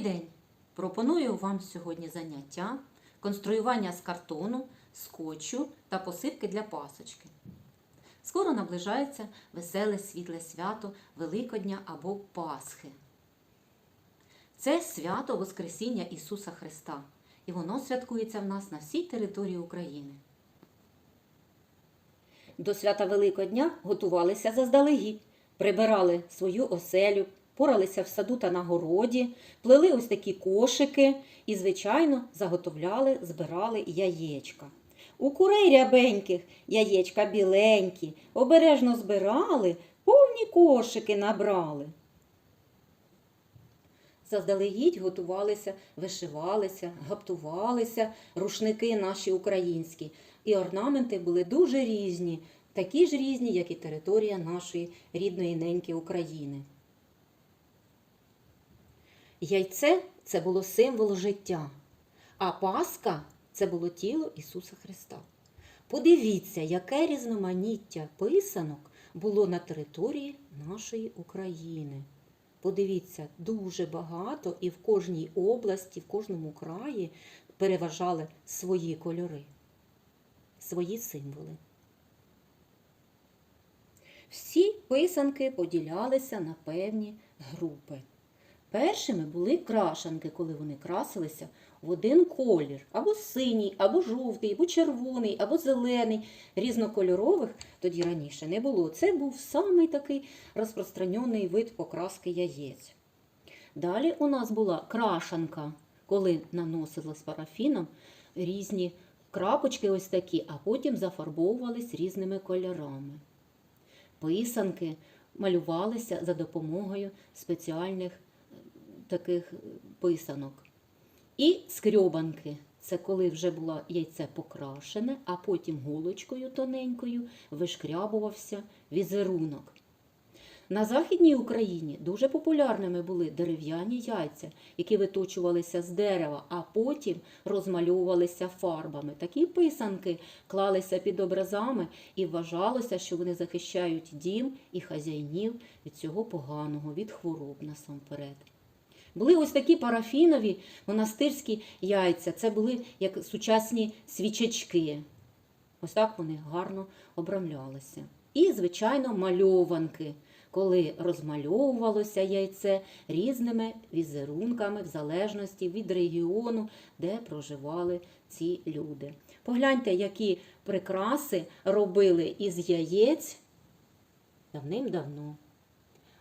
день! Пропоную вам сьогодні заняття конструювання з картону, скотчу та посипки для пасочки. Скоро наближається веселе світле свято Великодня або Пасхи. Це свято Воскресіння Ісуса Христа, і воно святкується в нас на всій території України. До свята Великодня готувалися заздалегідь, прибирали свою оселю, поралися в саду та на городі, плели ось такі кошики і, звичайно, заготовляли, збирали яєчка. У курей рябеньких яєчка біленькі, обережно збирали, повні кошики набрали. Заздалегідь готувалися, вишивалися, гаптувалися рушники наші українські. І орнаменти були дуже різні, такі ж різні, як і територія нашої рідної неньки України. Яйце це було символ життя, а Пасха це було тіло Ісуса Христа. Подивіться, яке різноманіття писанок було на території нашої України. Подивіться, дуже багато і в кожній області, в кожному краї переважали свої кольори, свої символи. Всі писанки поділялися на певні групи. Першими були крашанки, коли вони красилися в один колір, або синій, або жовтий, або червоний, або зелений. Різнокольорових тоді раніше не було. Це був самий такий розпространений вид покраски яєць. Далі у нас була крашанка, коли наносила з парафіном різні крапочки, ось такі, а потім зафарбовувались різними кольорами. Писанки малювалися за допомогою спеціальних таких писанок. І скрьобанки це коли вже було яйце покрашене, а потім голочкою тоненькою вишкрябувався візерунок. На Західній Україні дуже популярними були дерев'яні яйця, які виточувалися з дерева, а потім розмальовувалися фарбами. Такі писанки клалися під образами і вважалося, що вони захищають дім і хазяїнів від цього поганого, від хвороб насамперед. Були ось такі парафінові монастирські яйця. Це були як сучасні свічечки. Ось так вони гарно обрамлялися. І, звичайно, мальованки, коли розмальовувалося яйце різними візерунками, в залежності від регіону, де проживали ці люди. Погляньте, які прикраси робили із яєць давним-давно.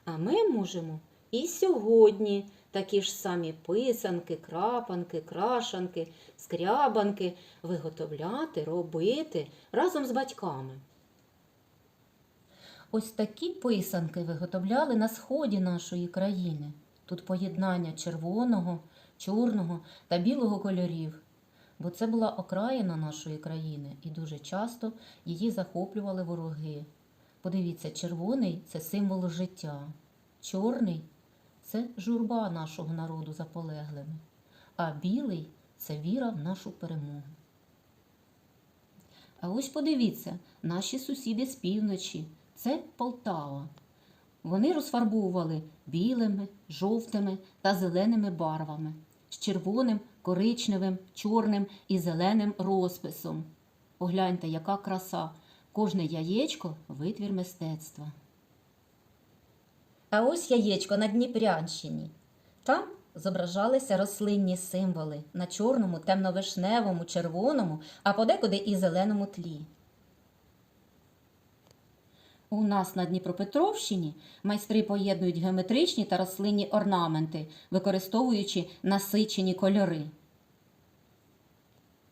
А ми можемо і сьогодні такі ж самі писанки, крапанки, крашанки, скрябанки виготовляти, робити разом з батьками. Ось такі писанки виготовляли на сході нашої країни. Тут поєднання червоного, чорного та білого кольорів. Бо це була окраїна нашої країни, і дуже часто її захоплювали вороги. Подивіться, червоний це символ життя, чорний це журба нашого народу за полеглими, а білий це віра в нашу перемогу. А ось подивіться, наші сусіди з півночі це Полтава. Вони розфарбовували білими, жовтими та зеленими барвами, з червоним, коричневим, чорним і зеленим розписом. Погляньте, яка краса! Кожне яєчко витвір мистецтва. А ось яєчко на Дніпрянщині. Там зображалися рослинні символи на чорному, темновишневому, червоному, а подекуди і зеленому тлі. У нас на Дніпропетровщині майстри поєднують геометричні та рослинні орнаменти, використовуючи насичені кольори.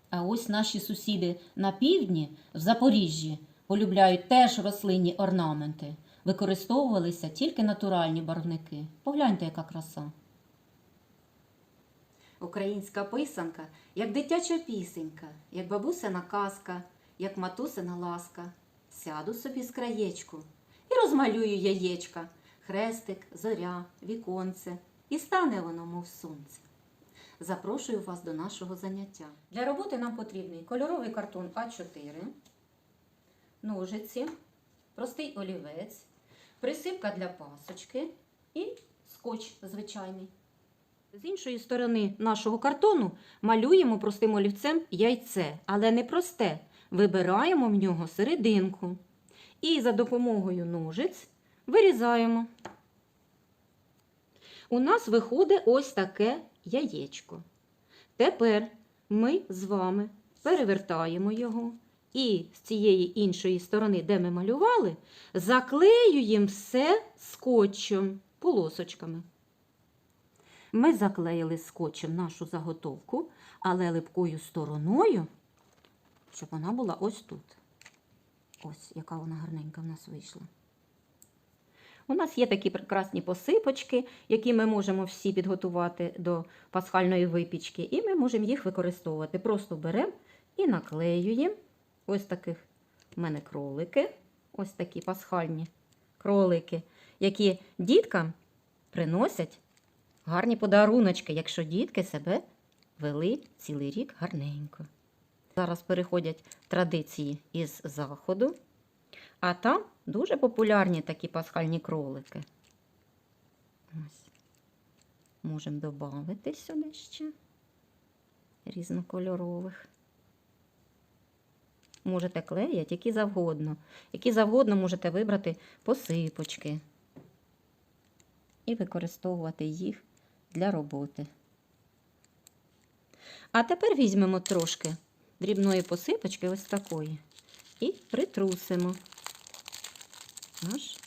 А ось наші сусіди на півдні, в Запоріжжі, полюбляють теж рослинні орнаменти. Використовувалися тільки натуральні барвники. Погляньте, яка краса. Українська писанка, як дитяча пісенька, як бабусина казка, як матусина ласка. Сяду собі з краєчку і розмалюю яєчка, хрестик, зоря, віконце, і стане воно, мов сонце. Запрошую вас до нашого заняття. Для роботи нам потрібний кольоровий картон А4, ножиці, простий олівець, присипка для пасочки і скотч звичайний. З іншої сторони нашого картону малюємо простим олівцем яйце, але не просте. Вибираємо в нього серединку. І за допомогою ножиць вирізаємо. У нас виходить ось таке яєчко. Тепер ми з вами перевертаємо його і з цієї іншої сторони, де ми малювали, заклеюємо все скотчем, полосочками. Ми заклеїли скотчем нашу заготовку, але липкою стороною, щоб вона була ось тут. Ось, яка вона гарненька в нас вийшла. У нас є такі прекрасні посипочки, які ми можемо всі підготувати до пасхальної випічки, і ми можемо їх використовувати. Просто беремо і наклеюємо. Ось таких в мене кролики, ось такі пасхальні кролики, які діткам приносять гарні подаруночки, якщо дітки себе вели цілий рік гарненько. Зараз переходять традиції із заходу, а там дуже популярні такі пасхальні кролики. Ось. Можемо додати сюди ще різнокольорових. Можете клеять які завгодно. Які завгодно можете вибрати посипочки і використовувати їх для роботи. А тепер візьмемо трошки дрібної посипочки, ось такої, і притрусимо наш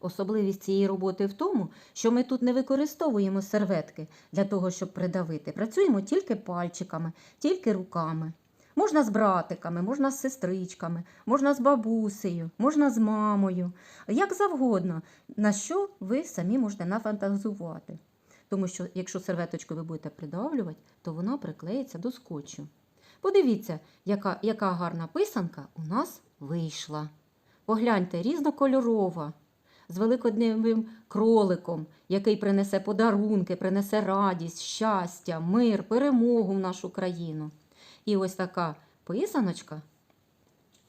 Особливість цієї роботи в тому, що ми тут не використовуємо серветки для того, щоб придавити. Працюємо тільки пальчиками, тільки руками. Можна з братиками, можна з сестричками, можна з бабусею, можна з мамою. Як завгодно, на що ви самі можете нафантазувати. Тому що, якщо серветочку ви будете придавлювати, то вона приклеїться до скотчу. Подивіться, яка, яка гарна писанка у нас вийшла. Погляньте, різнокольорова з великодневим кроликом, який принесе подарунки, принесе радість, щастя, мир, перемогу в нашу країну. І ось така писаночка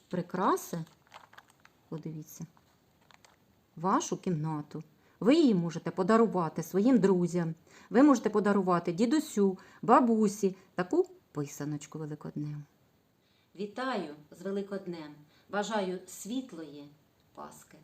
прикраси, подивіться, вашу кімнату. Ви її можете подарувати своїм друзям. Ви можете подарувати дідусю, бабусі таку писаночку великодневу. Вітаю з Великоднем! Бажаю світлої Паски!